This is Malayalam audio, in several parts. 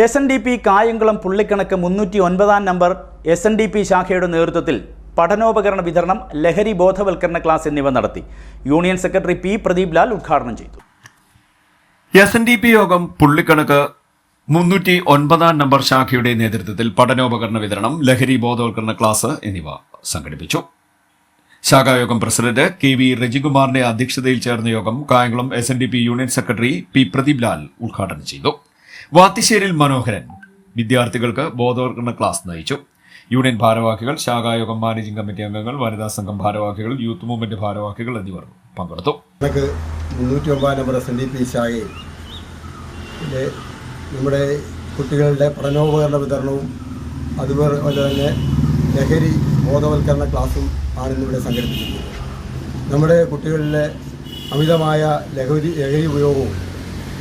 S N D P Kayamkulam Pullikanakku മുന്നൂറ്റി ഒൻപതാം number S N D P ശാഖയുടെ നേതൃത്വത്തിൽ പഠനോപകരണ വിതരണം ലഹരി ബോധവൽക്കരണ ക്ലാസ് എന്നിവ നടത്തി. Union secretary P Pradeep Lal ഉദ്ഘാടനം ചെയ്തു. എസ് എൻ ഡി പി യോഗം പുള്ളിക്കണക്ക് മുന്നൂറ്റി ഒൻപതാം നമ്പർ ശാഖയുടെ നേതൃത്വത്തിൽ പഠനോപകരണ വിതരണം ലഹരി ബോധവൽക്കരണ ക്ലാസ് എന്നിവ സംഘടിപ്പിച്ചു. ശാഖായോഗം പ്രസിഡന്റ് കെ വി രജികുമാറിന്റെ അധ്യക്ഷതയിൽ ചേർന്ന യോഗം Kayamkulam S union secretary P Pradeep Lal ഉദ്ഘാടനം ചെയ്തു. വാത്തിശ്ശേരിൽ മനോഹരൻ. വിദ്യാർത്ഥികൾക്ക് ബോധവൽക്കരണ ക്ലാസ് നയിച്ചു. യൂണിയൻ ഭാരവാഹികൾ ശാഖായോഗം മാനേജിംഗ് കമ്മിറ്റി അംഗങ്ങൾ വനിതാ സംഘം ഭാരവാഹികൾ യൂത്ത് മൂവ്മെന്റ് ഭാരവാഹികൾ എന്നിവർ പങ്കെടുത്തു. നമ്മുടെ കുട്ടികളുടെ പഠനോപകരണ വിതരണവും അതുപോലെ തന്നെ ലഹരി ബോധവൽക്കരണ ക്ലാസ്സും ആണ് ഇന്നിവിടെ സംഘടിപ്പിക്കുന്നത് നമ്മുടെ കുട്ടികളിലെ അമിതമായ ലഹരി ലഹരി ഉപയോഗവും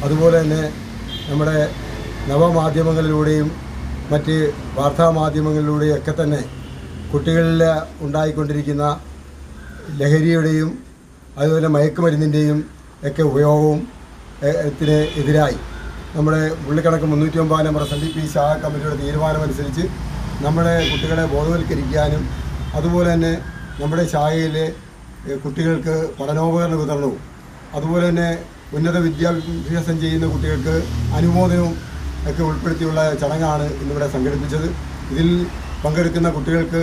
അതുപോലെ തന്നെ നമ്മുടെ നവമാധ്യമങ്ങളിലൂടെയും മറ്റ് വാർത്താമാധ്യമങ്ങളിലൂടെയും ഒക്കെ തന്നെ കുട്ടികളിൽ ഉണ്ടായിക്കൊണ്ടിരിക്കുന്ന ലഹരിയുടെയും അതുപോലെ മയക്കുമരുന്നിന്റെയും ഒക്കെ ഉപയോഗവും ത്തിന് എതിരായി. നമ്മുടെ പുള്ളിക്കണക്ക് മുന്നൂറ്റി ഒമ്പത് number S N D P ശാഖ കമ്മിറ്റിയുടെ തീരുമാനമനുസരിച്ച് നമ്മുടെ കുട്ടികളെ ബോധവൽക്കരിക്കാനും അതുപോലെ തന്നെ നമ്മുടെ ശാഖയിലെ കുട്ടികൾക്ക് പഠനോപകരണ വിതരണവും അതുപോലെ തന്നെ ഉന്നത വിദ്യാഭ്യാസം ചെയ്യുന്ന കുട്ടികൾക്ക് അനുമോദനവും ഒക്കെ ഉൾപ്പെടുത്തിയുള്ള ചടങ്ങാണ് ഇന്നിവിടെ സംഘടിപ്പിച്ചത്. ഇതിൽ പങ്കെടുക്കുന്ന കുട്ടികൾക്ക്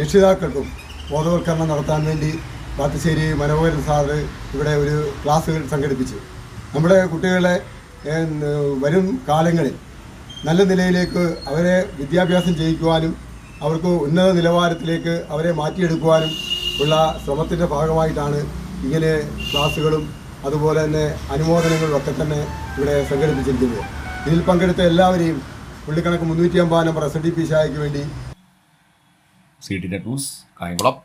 രക്ഷിതാക്കൾക്കും ബോധവൽക്കരണം നടത്താൻ വേണ്ടി ബാത്തുശ്ശേരി മനോഹരൻ സാറ് ഇവിടെ ഒരു ക്ലാസ്സുകൾ സംഘടിപ്പിച്ചു. നമ്മുടെ കുട്ടികളെ വരും കാലങ്ങളിൽ നല്ല നിലയിലേക്ക് അവരെ വിദ്യാഭ്യാസം ചെയ്യിക്കുവാനും അവർക്ക് ഉന്നത നിലവാരത്തിലേക്ക് അവരെ മാറ്റിയെടുക്കുവാനും ഉള്ള ശ്രമത്തിന്റെ ഭാഗമായിട്ടാണ് ഇങ്ങനെ ക്ലാസ്സുകളും അതുപോലെ തന്നെ അനുമോദനങ്ങളും ഒക്കെ തന്നെ ഇവിടെ സംഘടിപ്പിച്ചിരിക്കുന്നത് ഇതിൽ പങ്കെടുത്ത എല്ലാവരെയും പുള്ളിക്കണക്ക് മുന്നൂറ്റി അമ്പത് നമ്പർ പി ഷായ്ക്ക് വേണ്ടി. C T news Kayamkulam.